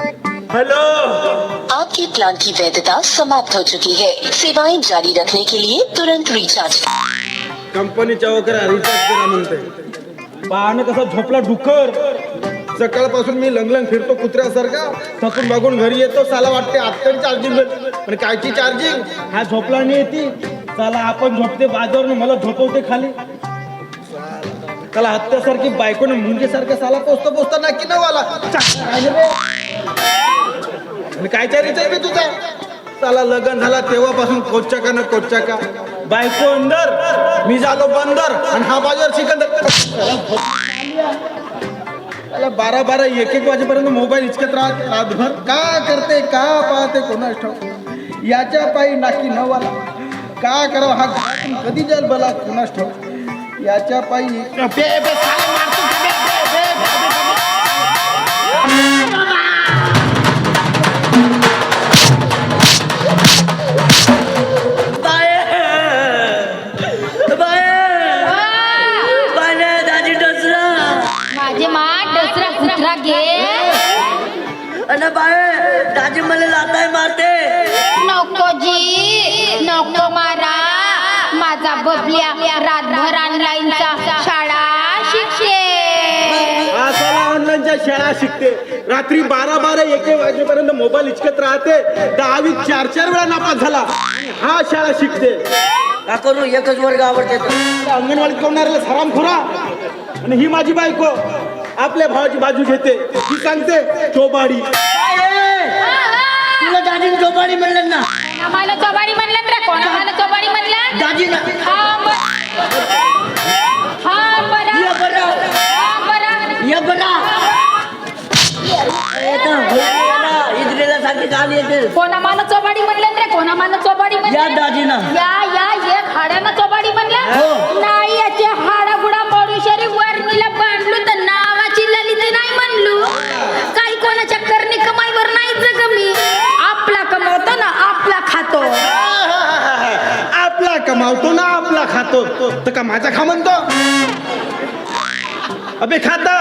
Hello. आपके plan की वैधता समाप्त हो चुकी है। सेवाएं जारी रखने के लिए तुरंत रिचार्ज कंपनीच्या वगैरे रिचार्ज करा म्हणते. पाहणं कसं झोपला डुकर सकाळपासून मी लंगलंग फिरतो कुत्र्यासारखा. थकून बघून घरी येतो साला वाटते आता चार्जिंग पण कायची चार्जिंग हा झोपला नाही ती. साला आपण झोपते बाजावरून मला झोपवते खाली. त्याला हत्यासारखी बायकोने मुंगेसारखा साला पोचतो पोचता नक्की न वाला आणि कायच्या रिचार्ज बे तुझा? त्याला लग्न झाला तेव्हापासून कोच्चा का ना कोच्चा का बायको अंदर मी झालो बंदर आणि हा बाजार सिकंदर. त्याला बारा बारा एक एक वाजेपर्यंत मोबाईल इचकत राहत रातभर. का करते का पाहते कोणास ठाऊक? याच्या पायी नाकी न वाला. का करावं हा कधी जाईल बला कोणास ठाऊक? याच्या पायी बबल्या रातभर ऑनलाईनचा शाळा ऑनलाईनच्या शाळा शिकते. रात्री बारा बारा एक वाजेपर्यंत मोबाईल इचकत राहते. दहावी चार चार वेळा नापास झाला. हा शाळा शिकते. का करू? एकच वर्ग आवडते. अंगणवाडीत कोणाला सराम खुरा आणि ही माझी बायको आपल्या भावाची बाजू घेते. ही सांगते चोबाडी. तुला दाजी झोपाडी म्हणलं ना. आम्हाला चोबाडी म्हणलं रे कोण आम्हाला चोबाडी म्हणलं? हा बर- हा बरं. ये बरं. हा बरं. ये बरं. इद्रेला सांगते काल येते. कोण आम्हाला चोबाडी म्हणलं रे कोण आम्हाला चोबाडी या म्हणलं दाजीना. या या एक हाडानं चोबाडी म्हणलं? हो. नाही याचे हाडा खातो तर का माझा खा म्हणतो? अबे खाता.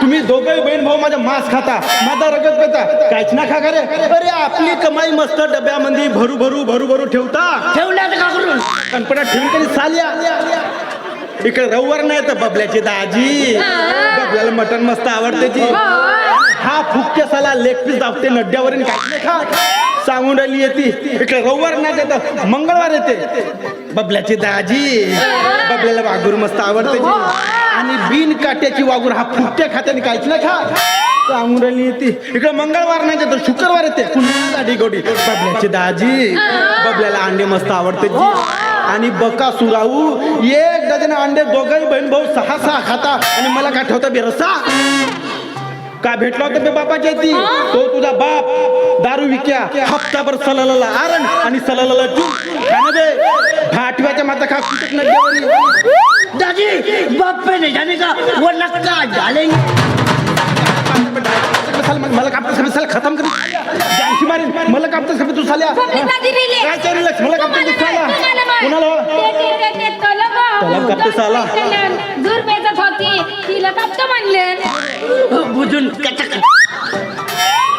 तुम्ही दोघे बहीण भाऊ माझा मांस खाता माझा रगत पेता. काहीच ना खा का रे? अरे आपली कमाई मस्त डब्यामध्ये भरू भरू भरू भरू ठेवता. ठेवल्यात का करून? कणपणात ठेवून कधी साल्या. इकडे रविवार नाही तर बबल्याची दाजी. बबल्याला मटण मस्त आवडते जी हा. फुकटे साला लेग पीस दाबते नड्यावर आणि काहीच नाही खा. सांगून राहिली येते. इकडे रविवार नाही तर मंगळवार येते. बबल्याची दाजी. बबल्याला वाघूर मस्त आवडते आणि बिन काट्याची वाघूर हा फुट्ट्या खात्याने काहीच नाही खा सांगून राहिली येते. इकडे मंगळवार नाही तर शुक्रवार येते. पुन्हा गाडी गोडी बबल्याची दाजी. बबल्याला अंडे मस्त आवडते आणि बका सुराऊ. एक डझन अंडे दोघही बहीण भाऊ सहा सहा खाता. आणि मला काय ठेवता बेरसा? का भेटला होता बे बापाच्या ती तो तुझा बाप. दारू विक्या. हप्ताभर सलाला आरण आणि सलाला भाटव्याच्या माता खा. कुटक नद्यावरी दादी बाप पे नहीं जाने का? वो नक्का डालेंगे मला साला खतम कर मारेन. मला कापतस कमी तू साल्या? काय चालू लक्ष मला साला कुणाला? कापतो साला. दूर होती तिला कापतो म्हणले बुजून कचक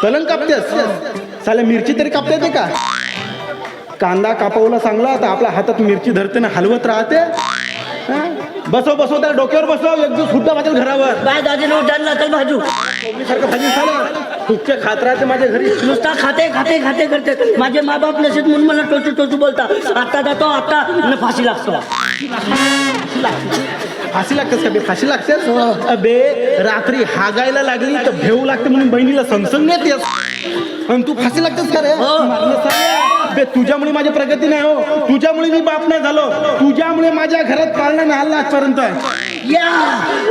तलंग कापतेस? साल्या मिरची तरी कापता येते का? कांदा कापवला चांगला तर आपल्या हातात मिरची धरते ना हलवत राहते. हा? बसव बसव त्या डोक्यावर बसव एक दिवस सुद्धा माझ्या घरावर. बाय दाजीने उठायला चल भाजू. सारखं भाजी झालं तुझच्या खात राहते माझ्या घरी. नुसता खाते खाते खाते करते. माझे मा बाप नसेल म्हणून मला टोचू टोचू बोलता आता जातो आता फाशी लागतो. फाशी लागतेस का बे? फाशी लागतेस? अबे रात्री हागायला लागली तर भेऊ लागते म्हणून बहिणीला समसंग येतेस आणि तू फाशी लागतेस का रे? हो. मारलं साल्या. बे तुझ्यामुळे माझी प्रगती नाही हो. तुझ्यामुळे मी बाप नाही झालो. तुझ्यामुळे माझ्या घरात पाळणं नाही आलं आजपर्यंत. या!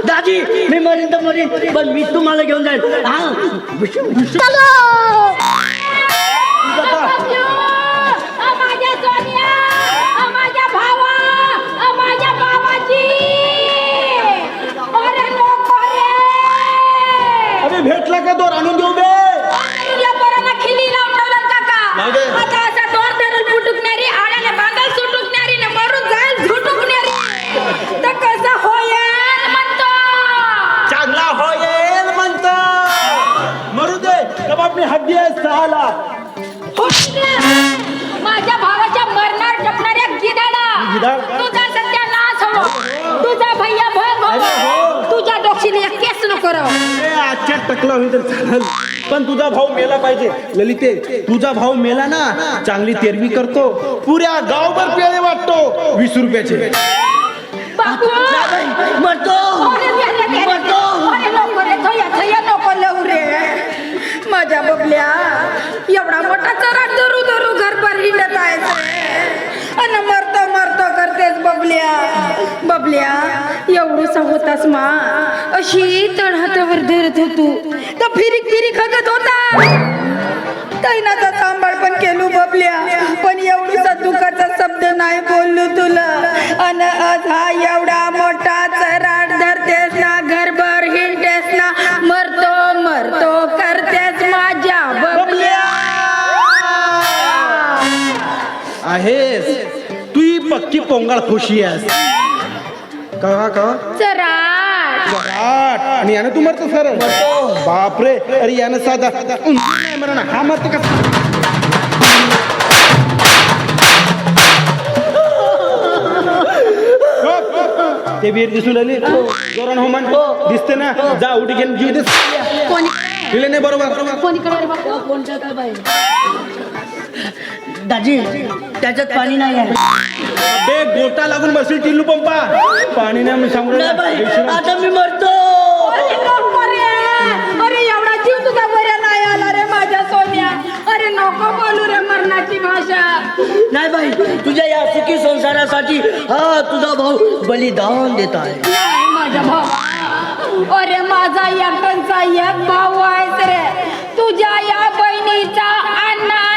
दाजी मी मरीन तर मरीन पण मी तुम्हाला घेऊन जाईल हा. है लाख माझ्या भावाच्या मरणार टपणाऱ्या गिधाडा गिधाड? तुझा सध्या नाश हो तुझा भैया भोग हो. तुझ्या डोक्षीने केस नको ए, आजच्या टकला होईल तर चालेल. पण तुझा भाऊ मेला पाहिजे. ललिते तुझा भाऊ मेला ना चांगली तेरवी करतो. पुऱ्या गावभर पेळे वाटतो. वीस रुपयाचे. बापू! मरतो गेल्या. मरतो अरे नको रे थया थया नको लव रे माझ्या बबल्या एवढा मोठा चराट धरू धरू घरभर हिंडत आहे. अन मरतो मरतो करतेस बबल्या. बबल्या एवढूसा होतास मा अशी तण हातावर धरत होतो तर फिरिक फिरिक हगत होता. तैनाचा सांभाळ पण केलो बबल्या. पण एवढूसा दुःखाचा शब्द नाही बोललो तुला. अन आज हा एवढा पोंगाळ खुशी आहेस. का का चराट. चराट. आणि यानं तू मरतो सर बापरे. अरे यानं साधा. नाही मरण. हा मरतो का? ते वीर दिसून जोरान हो म्हण दिसते ना? जा उठी घेऊन जीव दे. कोणी दिले नाही बरोबर। रे दाजी त्याच्यात पाणी नाही आहे. बे गोटा लागून बसेल टिल्लू पंपा. पाणी नाही मी सांगू नाही बाई राहिला. आता मी मरतो. अरे नको रे. अरे एवढा जीव तुझा बऱ्या नाही आला रे माझ्या सोन्या. अरे नको बोलू रे मरणाची भाषा. नाही बाई तुझ्या या सुखी संसारासाठी हा तुझा भाऊ बलिदान देत आहे. नाही माझा भाऊ. अरे माझा एकटांचा एक भाऊ आहेस रे. तुझ्या या बहिणीचा अण्णा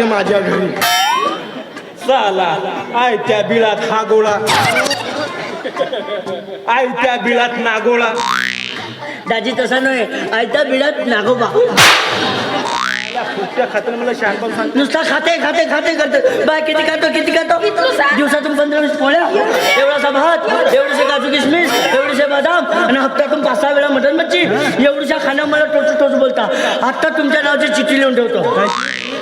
राहते माझ्या घरी. साला आय त्या बिळात हा गोळा. आय त्या बिळात नागोळा दाजी तसा नाही आयत्या बिडात नागोबा या फुकट्या खात्यानं मला शहाणपण सांग नुसता खाते खाते खाते करते. बाय किती खातो किती खातो? दिवसातून पंधरा वीस पोळ्या. एवढासा भात एवढेसे काजू किसमिस एवढेसे बदाम आणि हप्त्यातून पाच सहा वेळा मटण मच्छी. एवढ्या खाण्या मला टोचू टोचू बोलता. आता तुमच्या नावाची चिठ्ठी लिहून ठेवतो.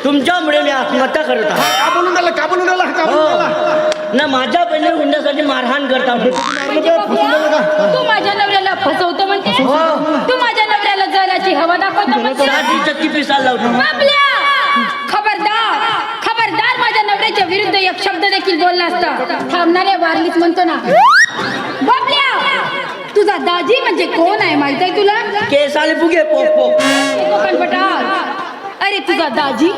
तुमच्यामुळे मी आत्महत्या करत आहे. का बोलून राहिला का बोलून राहिला का बोलून राहिला ना माझ्या बहिणी हुंड्यासाठी मारहाण करता राहिलं का? तू माझ्या नवऱ्याला फसवतो म्हणते? तू माझ्या नवऱ्याला जलाची हवा दाखवतो म्हणते? साधी चक्की पिसायला लावतो बाबल्या! खबरदार! खबरदार माझ्या नवऱ्याच्या विरुद्ध एक शब्द देखील बोलला असता. थांबणाऱ्या वारलीच म्हणतो ना. बाबल्या! तुझा दाजी म्हणजे कोण आहे माहीत आहे तुला? केस आले फुगे पोक कोकणपटार अरे तुझा दाजी?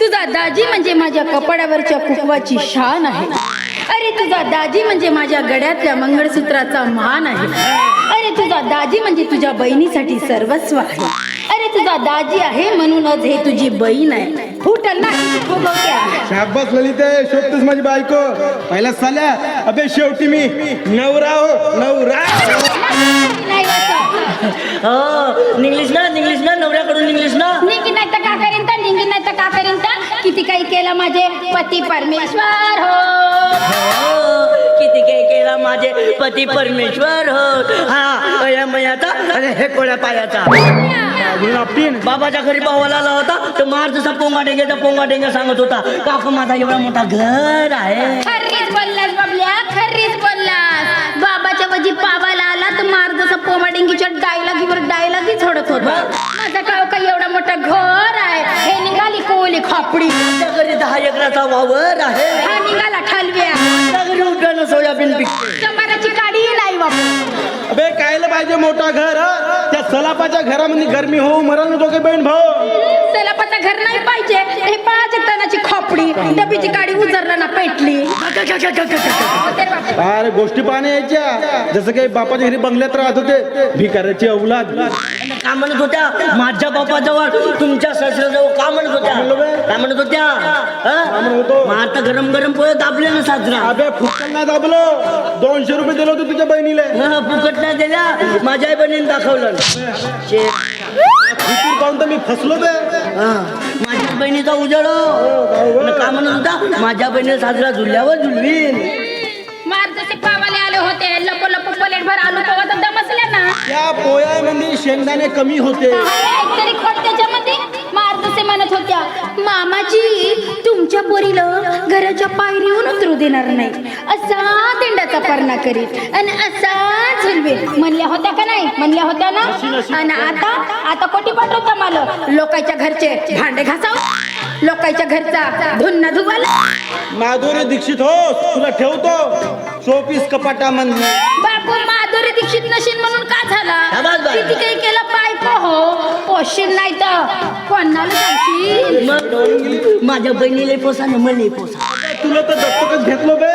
तुझा दाजी म्हणजे माझ्या कपड्यावरच्या कुकवाची शान आहे. अरे तुझा दाजी म्हणजे माझ्या गड्यातल्या मंगळसूत्राचा मान आहे. अरे तुझा दाजी म्हणजे तुझ्या बहिणीसाठी सर्वस्व आहे. अरे तुझा दाजी आहे म्हणूनच हे तुझी बहीण आहे. फुटल नाही शाबास ललित शोधतोस माझी बायको. पहिला साल्या अबे शेवटी मी. नवरा हो नवरा. हो निघलीस ना निघलीस ना नवऱ्याकडून निघलीस ना. निंगी नाही तर का करीन तर निंगी नाही तर का करीन तर किती काही केलं माझे पती परमेश्वर हो. हो, किती काही केला माझे पती परमेश्वर हो. हा अया मयाचा आणि हे कोळ्या पायाचा. बाबाच्या घरी भावाला आला होता तर मार जसा पोंगा डेंग्याचा पोंगा डेंगा सांगत होता काका माझा एवढा मोठा घर आहे. खरीच बोललास बाबल्या खरीच बाबाच्या वजी पावाला आला तर मार जसा पोमाडिंगीच्या डायलॉगीवर डायलॉगी सोडत होता. माझा काव काही एवढा मोठा घर आहे. हे निघाली कोली खापडी. घरी दहा एकराचा वावर आहे. हा निघाला ठालव्या. घरी सोयाबीन पिकते समाराची काडी नाही बाबा. अबे कायला पाहिजे मोठा घर हं? त्या सलापाच्या घरामध्ये गरमी हो मरण दोघे बहीण भाऊ? लोकांना घर नाही पाहिजे. हे पाच तनाची खोपडी. डबीची गाडी उजरला ना पेटली. अरे गोष्टी पाहण्या यायच्या. जसं काही बापाच्या घरी बंगल्यात राहत होते भिकाऱ्याची अवलाद का म्हणत होत्या? माझ्या बापाजवळ तुमच्या सासऱ्याजवळ का म्हणत होत्या? काय म्हणत होत्या? मग आता गरम गरम पोहे दाबले ना साजरा अबे फुकट नाही दाबलो. दोनशे रुपये दिले होते तुझ्या बहिणीला. फुकट नाही दिल्या. माझ्या आई बहिणीने दाखवलं शे, फुकूर पाहून तर मी फसलो बे. हा, माझ्या बहिणीचा उजाडो का म्हणत होता माझ्या बहिणीला साजरा झुल्यावर झुलवीन मार जसे पावाले आले होते. लपो लपो प्लेट भर आलू पवा तर ना. शेंगदाणे कमी होते. तरी खोट त्याच्यामध्ये. मार जसे म्हणत होत्या. मामाजी तुमच्या पोरीला घराच्या पायरीहून उतरू देणार नाही. असा तिंडाचा परणा करीत. आणि असा झुलवेल म्हणल्या होत्या का नाही? म्हणल्या होत्या ना? आणि आता? आता कोटी पाठवता मला लोकांच्या घरचे भांडे घासाव. लोकांच्या घरचा धुन्ना धुवाला माधुरी दीक्षित हो तुला ठेवतो. शोपीस कपाटामध्ये बापू माधुरी दीक्षित नशील म्हणून का झाला. किती काही केलं बायको हो. पोशील नाही तर कोणाला माझ्या बहिणीला पोसा ना मला पोसा. तुला तर दत्तकच घेतलो बे.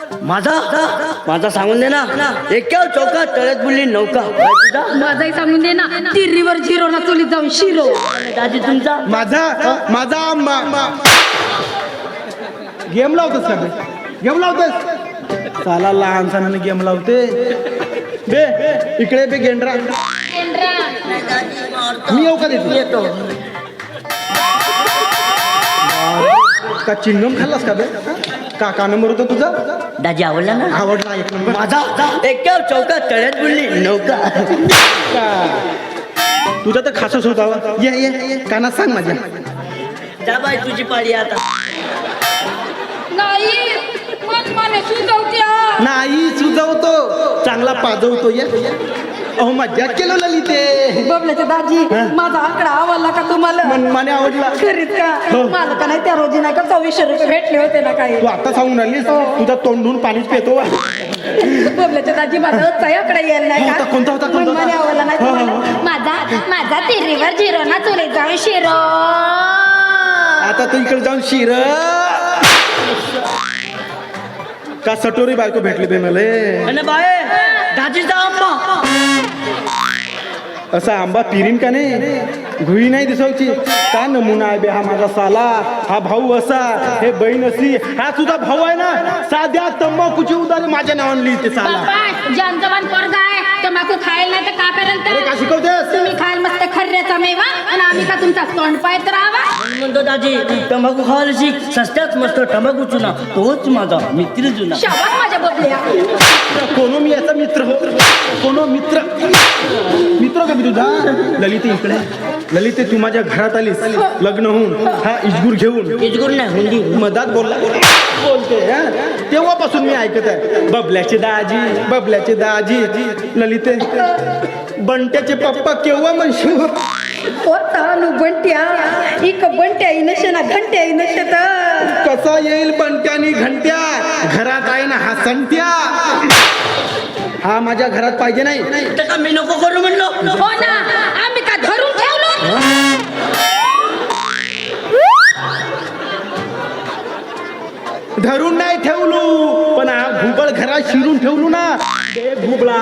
माझा? माझा सांगून दे ना. एक्याव चौकात तळ्यात बुलली नौका. काय तुझा? माझाही सांगून दे ना. तिरीवर झिरो ना चुलीत जाऊन शिरो. दादी तुमचा? माझा माझा आंबा गेम लावतोस का बे गेम लावतोस? साला लहान सणाने गेम लावते. बे इकडे बे गेंडरा. मी येऊ का देतो येतो. का चिंगम खाल्लास का बे? का का नंबर होता तुझा? दाजी आवडला ना? आवडला एक नंबर. माझा? एक्याव चौकात तळ्यात बुलली नौका का तुझा तर खासच होता वा. ये ये ये. कानात सांग माझ्या. जा बाय तुझी पाळी आता. नाही मन मला सुचवत्या नाही सुजवतो. चांगला पाजवतो ये. अहो मज्जा केलो ललिते. बबल्याच्या दाजी माझा आकडा आवडला का तुम्हाला? मनमाने आवडला. खरीच का? हो. मला का नाही त्या रोजी नाही का चोवीसशे रुपये भेटले होते ना काही? तू आता सांगून राहिलीस? तुझा तोंडून पाणीच पितो. बबल्याच्या दाजी माझा आकडा यायला नाही कोणता, कोणता होता, का कोणता मनमाने होता? आवडला नाही हो, हो, तुम्हाला? माझा माझा तिरीवर झिरो ना चुलीत जाऊन शिरो. आता तू इकडे जाऊन शिर. का सटोरी बायको भेटली बे मले आणि बाय दाजीचा आंबा असा आंबा पिरीन का नाही? घुई नाही दिसायची का नमुना आहे बे हा माझा साला? हा भाऊ असा. हे बहीण अशी. हा तुझा भाऊ आहे ना? साध्या तंबाखूची उदारी माझ्या नावाने लिहिते साला. बाबा जनजवान पोरगा आहे. तंबाखू खायला नाही तर का पर्यंत अरे का शिकवतेस? तुम्ही खाल मस्त खर्याचा मेवा आणि आम्ही का तुमचा तोंड राहावा? म्हणून म्हणतो दाजी तंबाखू खावायला शिक सस्त्याच मस्त तंबाखू चुना तोच माझा मित्र जुना. शाबास माझ्या बबल्या कोनो मी याचा मित्र हो? कोनो मित्र? मित्र का मी तुझा ललिते इकडे. ललिते तू माझ्या घरात आलीस. लग्न होऊन हा इजगूर घेऊन. इजगुर नाही हुंडी मधात बोलला. बोलते हा? तेव्हापासून मी ऐकत आहे. बबल्याचे दाजी बबल्याचे दाजी. ललिते बंट्याचे पप्पा केव्हा म्हणशील? पोतानु बंट्या इक बंट्या नशे ना घंट्या नशे तर कसा येईल बंट्यानी घंट्या? घरात आहे ना हा संट्या हा माझ्या घरात पाहिजे नाही. तर का मी नको करू म्हणलो? हो ना आम्ही का धरून ठेवलो? धरून नाही ठेवलो पण हा भुबळ घरात शिरून ठेवलो ना. भुबळा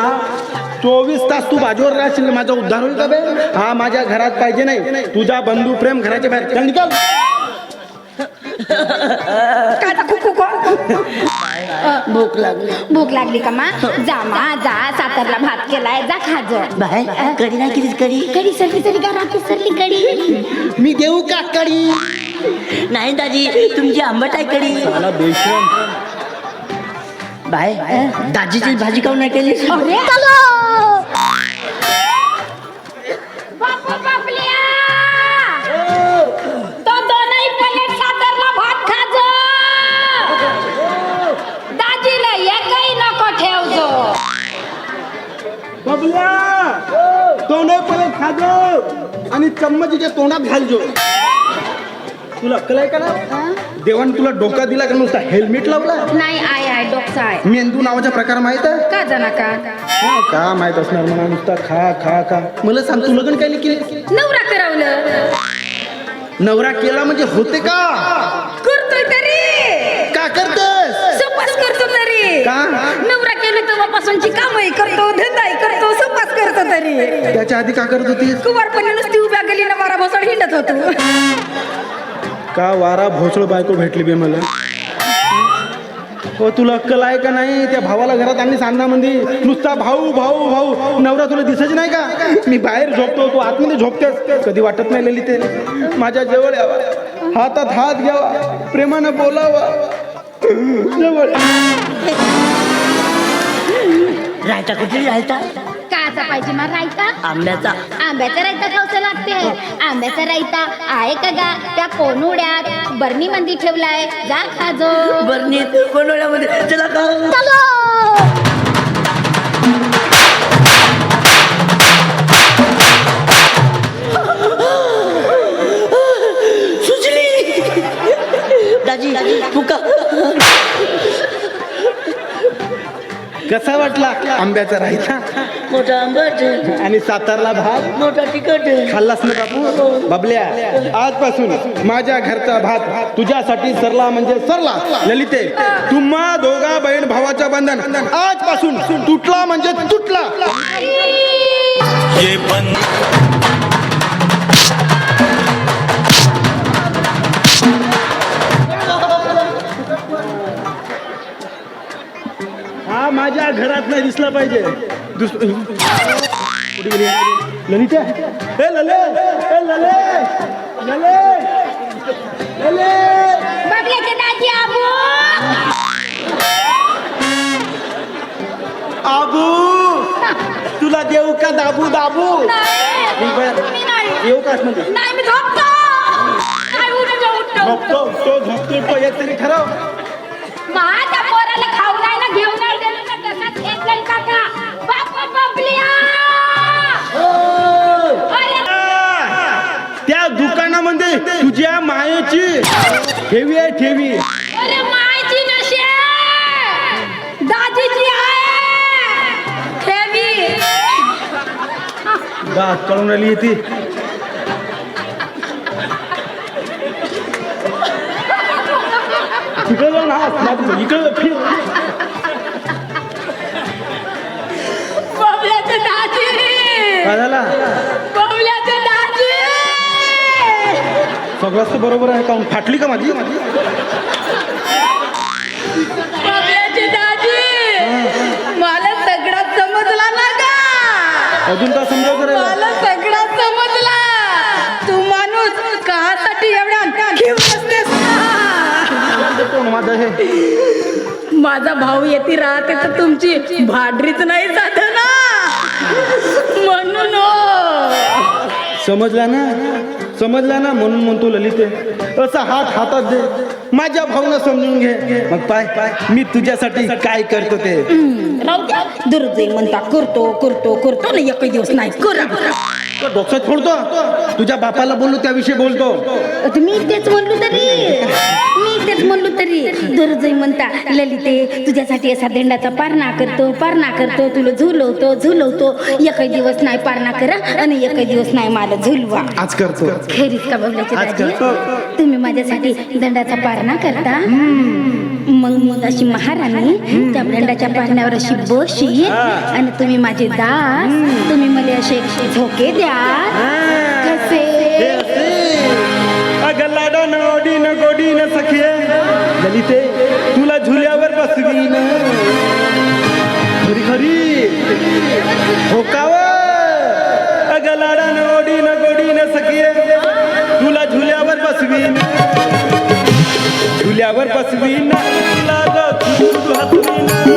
चोवीस तास तू बाजूवर राहशील माझा उद्धार होईल का बे? हा माझ्या घरात पाहिजे नाही. तुझा बंधू प्रेम घराच्या बाहेर. चल निकाल. काय को भूक लागली. भूक लागली का मा? जा मा जा. सातारला भात केलाय. जा खा जो बाय कडी ना किती कडी कडी सरली सरली घरात सरली कडी मी देऊ का कडी नाही दाजी तुमची आंबट आहे कडी मला बेशरम. बाय दाजीची भाजी काऊन नाही केली खाजो आणि चम्मचीच्या तोंडात घालजो तुला अक्कल आहे का ना? देवाने तुला डोका दिला का नुसता हेल्मेट लावला? नाही आय आय डॉक्टर आहे. मेंदू नावाचा प्रकार माहीत आहे? का जाना का? हा, का माहीत असणार म्हणा नुसता खा खा खा. मला सांग तू लग्न काय केले नवरा करावलं. नवरा केला म्हणजे होते का? करतोय तरी. का करतेस? सपास करतो तरी. का? नवरा केलं तेव्हापासूनची कामही करतो धंदाही करतो सपास करतो तरी. त्याच्या आधी का करत होती? कुवारपणे नुसती उभ्या गेली ना बारा भोसड हिंडत होतो. का वारा भोसळ बायको भेटली बे मला? हो तुला अक्कल आहे का नाही? त्या भावाला घरात आणली सांगण्यामध्ये नुसता भाऊ भाऊ भाऊ. नवरा तुला दिसत नाही का? मी बाहेर झोपतो तू आतमध्ये झोपतेस. कधी वाटत नाही लिहिते माझ्या जवळ यावा. हातात हात घ्यावा. प्रेमानं बोलावा. जवळ. रायता कुठे रायता? काचा पाहिजे मग रायता? आंब्याचा. आंब्याचा रायता खावचं लागते आंब्याचा रायता आहे का गा? त्या कोनुड्यात बर्नी मंदी ठेवलाय. जा खाजो बरणीत कोंडोळ्यामध्ये. चला का चलो. सुचली दाजी फुका कसा वाटला आंब्याचा राहायचा मोठा आंबट आणि सातारला भात. मोठा तिकट खाल्लास ना बापू? बबल्या आजपासून माझ्या घरचा भात तुझ्यासाठी सरला म्हणजे सरला. ललिते तुम्हा दोघा बहीण भावाच्या बंधन. आजपासून तुटला म्हणजे तुटला. ये बंद हा माझ्या घरात नाही दिसला पाहिजे? ललिता ए लले ए लले लले लले आबू! तुला देऊ का दाबू दाबू? येऊ का म्हणजे झोपतो. झोपतो तो झोपतोय तो एक तरी ठरव तुझ्या मायेची ठेवी आहे ठेवी. अरे मायची नशे दाजीची आहे. ठेवी. बा कळून आली ती इकडे जाऊन हा इकडे फिर. बबल्याचे दाजी. काय झाला बबल्याचे दाजी सगळंच तर बरोबर आहे काऊन फाटली का माझी? मला सगळं समजला ना का अजून का करायला मला सगळं समजला. तू माणूस कासाठी एवढा घेऊन असतेस? कोण माझं हे? माझा भाऊ येते राहते तर तुमची भाडरीच नाही जात ना म्हणून हो. समजला ना? समजला ना म्हणून म्हणतो ललिते असा हात हातात दे. माझ्या भाऊनं समजून घे. मग पाय पाय. मी तुझ्यासाठी काय करतो ते? राहू द्या. दररोज एक म्हणता करतो करतो करतो ना एकही दिवस नाही करा डोक्यात फोडतो. तुझ्या बापाला बोललो त्याविषयी बोलतो. मी तेच म्हणलो तरी. मी तेच म्हणलो तरी. दररोज म्हणता ललिते तुझ्यासाठी असा दंडाचा पारणा करतो पारणा करतो तुला झुलवतो झुलवतो. एकही दिवस नाही पारणा करा आणि एकही दिवस नाही मला झुलवा. आज करतो. खरीच का करतो. तुम्ही माझ्यासाठी दंडाचा पारणा करता? मग मग अशी महाराणी त्या दंडाच्या पारण्यावर अशी बशी आणि तुम्ही माझे दास तुम्ही मला असे झोके द्या कसे? गोडीनं सखिये ललिते तुला झुल्यावर बसवीन. झुल्यावर बसवीन तुला ग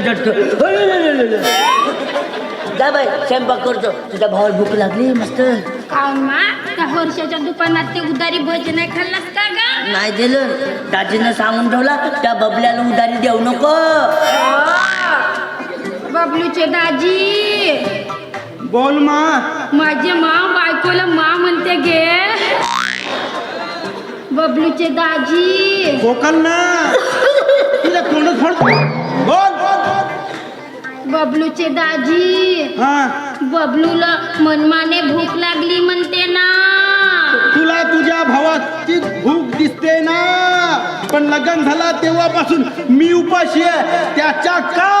झटको. झटको जा बाई स्वयंपाक करतो. तुझ्या भावाला भूक लागली मस्त. काऊन मा त्या वर्षाच्या दुकानात ते उदारी भजी नाही खाल्लास का ग? नाही दिलं. दाजीनं सांगून ठेवला त्या बबल्याला उधारी देऊ नको. बबलूचे दाजी. बोल मा. माझे मा बायकोला मा म्हणते गे. बबलूचे दाजी. बोकल ना. तिला तोंड फोड बोल. बबलूचे दाजी. हा. बबलूला मनमाने भूक लागली म्हणते ना. तुला तुझ्या भावाची भूक दिसते ना. पण लग्न झाला तेव्हापासून मी उपाशी आहे. त्याच्या का?